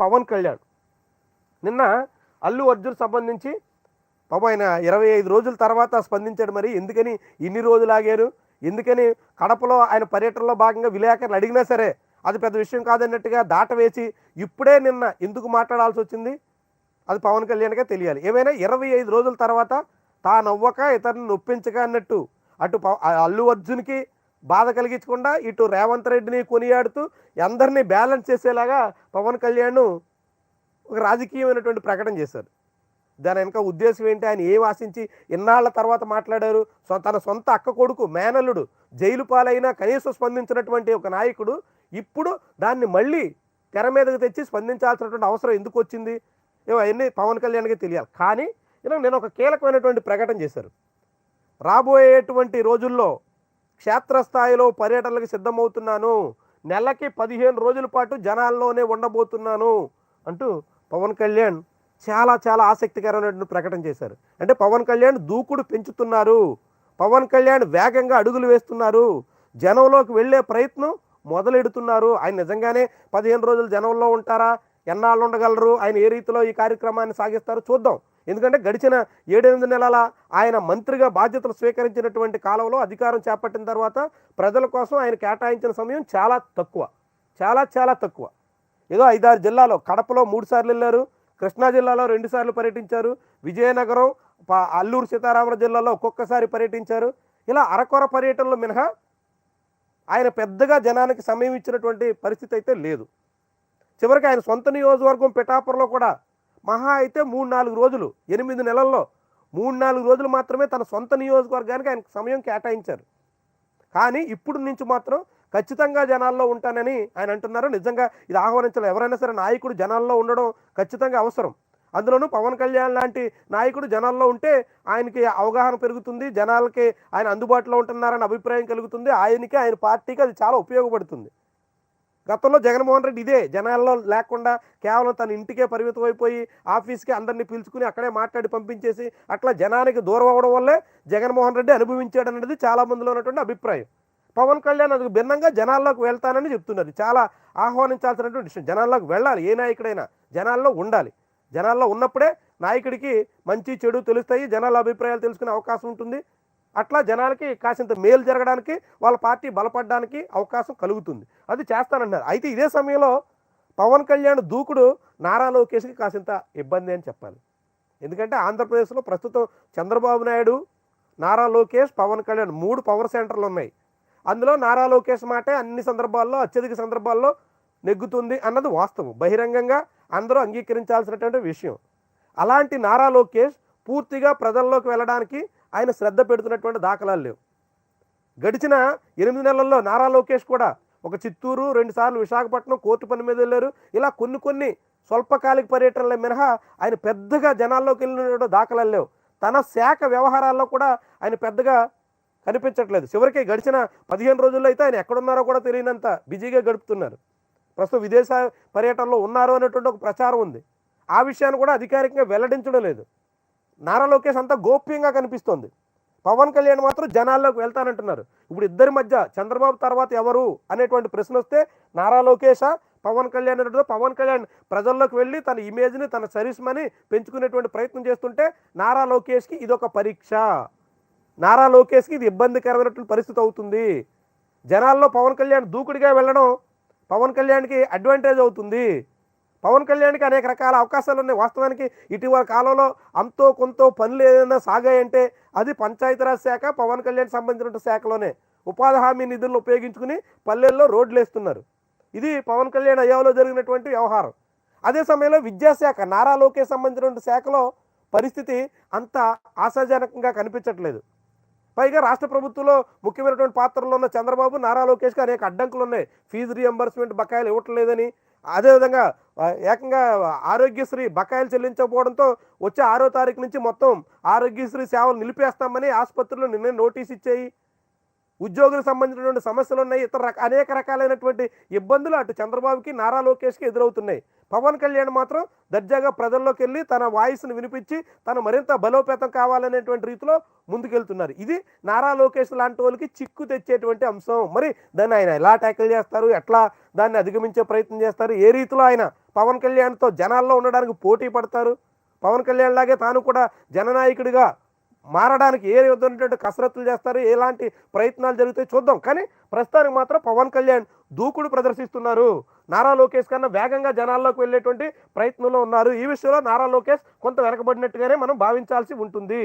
పవన్ కళ్యాణ్. నిన్న అల్లు అర్జున్ సంబంధించి పాప ఆయన ఇరవై ఐదు రోజుల తర్వాత స్పందించాడు మరి. ఎందుకని ఇన్ని రోజులు ఆగారు? ఎందుకని కడపలో ఆయన పర్యటనలో భాగంగా విలేకరులు అడిగినా సరే అది పెద్ద విషయం కాదన్నట్టుగా దాట వేసి ఇప్పుడే నిన్న ఎందుకు మాట్లాడాల్సి వచ్చింది? అది పవన్ కళ్యాణ్గా తెలియాలి. ఏమైనా ఇరవై ఐదు రోజుల తర్వాత తానవ్వక ఇతరుని నొప్పించక అన్నట్టు అటు పవ- అల్లు అర్జున్కి బాధ కలిగించకుండా ఇటు రేవంత్ రెడ్డిని కొనియాడుతూ అందరినీ బ్యాలెన్స్ చేసేలాగా పవన్ కళ్యాణ్ ఒక రాజకీయమైనటువంటి ప్రకటన చేశారు. దాని వెనక ఉద్దేశం ఏంటి? ఆయన ఏం ఆశించి ఇన్నాళ్ళ తర్వాత మాట్లాడారు? సో- తన సొంత అక్క కొడుకు మేనల్లుడు జైలు పాలైనా కనీసం స్పందించినటువంటి ఒక నాయకుడు ఇప్పుడు దాన్ని మళ్ళీ తెర మీదకు తెచ్చి స్పందించాల్సినటువంటి అవసరం ఎందుకు వచ్చింది? ఏమో అవన్నీ పవన్ కళ్యాణ్కి తెలియాలి. కానీ ఇలా నేను ఒక కీలకమైనటువంటి ప్రకటన చేశారు. రాబోయేటువంటి రోజుల్లో క్షేత్రస్థాయిలో పర్యటనలకు సిద్ధమవుతున్నాను. నెలకి పదిహేను రోజుల పాటు జనాల్లోనే ఉండబోతున్నాను అంటూ పవన్ కళ్యాణ్ చాలా చాలా ఆసక్తికరమైనటువంటి ప్రకటన చేశారు. అంటే పవన్ కళ్యాణ్ దూకుడు పెంచుతున్నారు. పవన్ కళ్యాణ్ వేగంగా అడుగులు వేస్తున్నారు. జనంలోకి వెళ్ళే ప్రయత్నం మొదలెడుతున్నారు. ఆయన నిజంగానే పదిహేను రోజులు జనంలో ఉంటారా? ఎన్నాళ్ళు ఉండగలరు? ఆయన ఏ రీతిలో ఈ కార్యక్రమాన్ని సాగిస్తారో చూద్దాం. ఎందుకంటే గడిచిన ఏడెనిమిది నెలల ఆయన మంత్రిగా బాధ్యతలు స్వీకరించినటువంటి కాలంలో అధికారం చేపట్టిన తర్వాత ప్రజల కోసం ఆయన కేటాయించిన సమయం చాలా తక్కువ. చాలా చాలా తక్కువ. ఏదో ఐదారు జిల్లాలో కడపలో మూడు సార్లు వెళ్ళారు కృష్ణా జిల్లాలో రెండుసార్లు పర్యటించారు విజయనగరం అల్లూరు సీతారామరాజు జిల్లాలో ఒక్కొక్కసారి పర్యటించారు. ఇలా అరకొర పర్యటనలు మినహా ఆయన పెద్దగా జనానికి సమయం ఇచ్చినటువంటి పరిస్థితి అయితే లేదు. చివరికి ఆయన సొంత నియోజకవర్గం పిఠాపురంలో కూడా మహా అయితే మూడు నాలుగు రోజులు ఎనిమిది నెలల్లో మూడు నాలుగు రోజులు మాత్రమే తన సొంత నియోజకవర్గానికి ఆయన సమయం కేటాయించారు. కానీ ఇప్పుడు నుంచి మాత్రం ఖచ్చితంగా జనాల్లో ఉంటానని ఆయన అంటున్నారు. నిజంగా ఇది ఆహ్వానించాలి. ఎవరైనా సరే నాయకుడు జనాల్లో ఉండడం ఖచ్చితంగా అవసరం. అందులోనూ పవన్ కళ్యాణ్ లాంటి నాయకుడు జనాల్లో ఉంటే ఆయనకి అవగాహన పెరుగుతుంది జనాలకి ఆయన అందుబాటులో ఉంటున్నారని అభిప్రాయం కలుగుతుంది. ఆయనకి ఆయన పార్టీకి అది చాలా ఉపయోగపడుతుంది. గతంలో జగన్మోహన్ రెడ్డి ఇదే జనాల్లో లేకుండా కేవలం తన ఇంటికే పరిమితం అయిపోయి ఆఫీస్కి అందరినీ పిలుచుకుని అక్కడే మాట్లాడి పంపించేసి అట్లా జనానికి దూరం అవ్వడం వల్లే జగన్మోహన్ రెడ్డి అనుభవించాడు అనేది చాలా మందిలో ఉన్నటువంటి అభిప్రాయం. పవన్ కళ్యాణ్ అందుకు భిన్నంగా జనాల్లోకి వెళ్తానని చెప్తున్నారు చాలా ఆహ్వానించాల్సినటువంటి విషయం. జనాల్లోకి వెళ్ళాలి ఏ నాయకుడైనా జనాల్లో ఉండాలి. జనాల్లో ఉన్నప్పుడే నాయకుడికి మంచి చెడు తెలుస్తాయి జనాల అభిప్రాయాలు తెలుసుకునే అవకాశం ఉంటుంది. అట్లా జనాలకి కాసింత మేలు జరగడానికి వాళ్ళ పార్టీ బలపడడానికి అవకాశం కలుగుతుంది. అది చేస్తానన్నారు. అయితే ఇదే సమయంలో పవన్ కళ్యాణ్ దూకుడు నారా లోకేష్కి కాసింత ఇబ్బంది అని చెప్పాలి. ఎందుకంటే ఆంధ్రప్రదేశ్లో ప్రస్తుతం చంద్రబాబు నాయుడు నారా లోకేష్ పవన్ కళ్యాణ్ మూడు పవర్ సెంటర్లు ఉన్నాయి. అందులో నారా లోకేష్ మాటే అన్ని సందర్భాల్లో అత్యధిక సందర్భాల్లో నెగ్గుతుంది అన్నది వాస్తవం. బహిరంగంగా అందరూ అంగీకరించాల్సినటువంటి విషయం. అలాంటి నారా లోకేష్ పూర్తిగా ప్రజల్లోకి వెళ్ళడానికి ఆయన శ్రద్ధ పెడుతున్నటువంటి దాఖలాలు లేవు. గడిచిన ఎనిమిది నెలల్లో నారా లోకేష్ కూడా ఒక చిత్తూరు రెండుసార్లు విశాఖపట్నం కోర్టు పని మీద వెళ్ళారు. ఇలా కొన్ని కొన్ని స్వల్పకాలిక పర్యటనల మినహా ఆయన పెద్దగా జనాల్లోకి వెళ్ళిన దాఖలాలు లేవు. తన శాఖ వ్యవహారాల్లో కూడా ఆయన పెద్దగా కనిపించట్లేదు. చివరికి గడిచిన పదిహేను రోజుల్లో అయితే ఆయన ఎక్కడున్నారో కూడా తెలియనంత బిజీగా గడుపుతున్నారు. ప్రస్తుతం విదేశ పర్యటనలో ఉన్నారు అనేటువంటి ఒక ప్రచారం ఉంది. ఆ విషయాన్ని కూడా అధికారికంగా వెల్లడించడం లేదు. నారా లోకేష్ అంతా గోప్యంగా కనిపిస్తోంది. పవన్ కళ్యాణ్ మాత్రం జనాల్లోకి వెళ్తానంటున్నారు. ఇప్పుడు ఇద్దరి మధ్య చంద్రబాబు తర్వాత ఎవరు అనేటువంటి ప్రశ్న వస్తే నారా లోకేషా పవన్ కళ్యాణ్ అంటే పవన్ కళ్యాణ్ ప్రజల్లోకి వెళ్ళి తన ఇమేజ్ని తన చరిస్మని పెంచుకునేటువంటి ప్రయత్నం చేస్తుంటే నారా లోకేష్కి ఇదొక పరీక్ష. నారా లోకేష్కి ఇది ఇబ్బందికరమైనటువంటి పరిస్థితి అవుతుంది. జనాల్లో పవన్ కళ్యాణ్ దూకుడిగా వెళ్ళడం పవన్ కళ్యాణ్కి అడ్వాంటేజ్ అవుతుంది. పవన్ కళ్యాణ్కి అనేక రకాల అవకాశాలు ఉన్నాయి వాస్తవానికి ఇటీవల కాలంలో అంతో కొంత పనులు ఏదైనా సాగాయంటే అది పంచాయతీరాజ్ శాఖ పవన్ కళ్యాణ్ సంబంధించిన శాఖలోనే ఉపాధి హామీ నిధులను ఉపయోగించుకుని పల్లెల్లో రోడ్లు వేస్తున్నారు ఇది పవన్ కళ్యాణ్ అయ్యాలో జరిగినటువంటి వ్యవహారం. అదే సమయంలో విద్యాశాఖ నారా లోకేష్ సంబంధించినటువంటి శాఖలో పరిస్థితి అంత ఆశాజనకంగా కనిపించట్లేదు. పైగా రాష్ట్ర ప్రభుత్వంలో ముఖ్యమైనటువంటి పాత్రలో ఉన్న చంద్రబాబు నారా లోకేష్కి అనేక అడ్డంకులు ఉన్నాయి ఫీజు రియంబర్స్మెంట్ బకాయిలు ఇవ్వట్లేదని అదేవిధంగా ఏకంగా ఆరోగ్యశ్రీ బకాయిలు చెల్లించకపోవడంతో వచ్చే ఆరో తారీఖు నుంచి మొత్తం ఆరోగ్యశ్రీ సేవలు నిలిపేస్తామని ఆసుపత్రులు నిన్న నోటీస్ ఇచ్చాయి. ఉద్యోగులకు సంబంధించినటువంటి సమస్యలు ఉన్నాయి ఇతర రక- అనేక రకాలైనటువంటి ఇబ్బందులు అటు చంద్రబాబుకి నారా లోకేష్కి ఎదురవుతున్నాయి. పవన్ కళ్యాణ్ మాత్రం దర్జాగా ప్రజల్లోకి వెళ్ళి తన వాయిస్ను వినిపించి తను మరింత బలోపేతం కావాలనేటువంటి రీతిలో ముందుకెళ్తున్నారు. ఇది నారా లోకేష్ లాంటి వాళ్ళకి చిక్కు తెచ్చేటువంటి అంశం. మరి దాన్ని ఆయన ఎలా ట్యాకిల్ చేస్తారు? ఎట్లా దాన్ని అధిగమించే ప్రయత్నం చేస్తారు? ఏ రీతిలో ఆయన పవన్ కళ్యాణ్తో జనాల్లో ఉండడానికి పోటీ పడతారు? పవన్ కళ్యాణ్ లాగే తాను కూడా జననాయకుడిగా మారడానికి ఏ విధమైనటువంటి కసరత్తులు చేస్తారు ఎలాంటి ప్రయత్నాలు జరుగుతాయి చూద్దాం. కానీ ప్రస్తుతానికి మాత్రం పవన్ కళ్యాణ్ దూకుడు ప్రదర్శిస్తున్నారు. నారా లోకేష్ కన్నా వేగంగా జనాల్లోకి వెళ్ళేటువంటి ప్రయత్నంలో ఉన్నారు. ఈ విషయంలో నారా లోకేష్ కొంత వెనకబడినట్టుగానే మనం భావించాల్సి ఉంటుంది.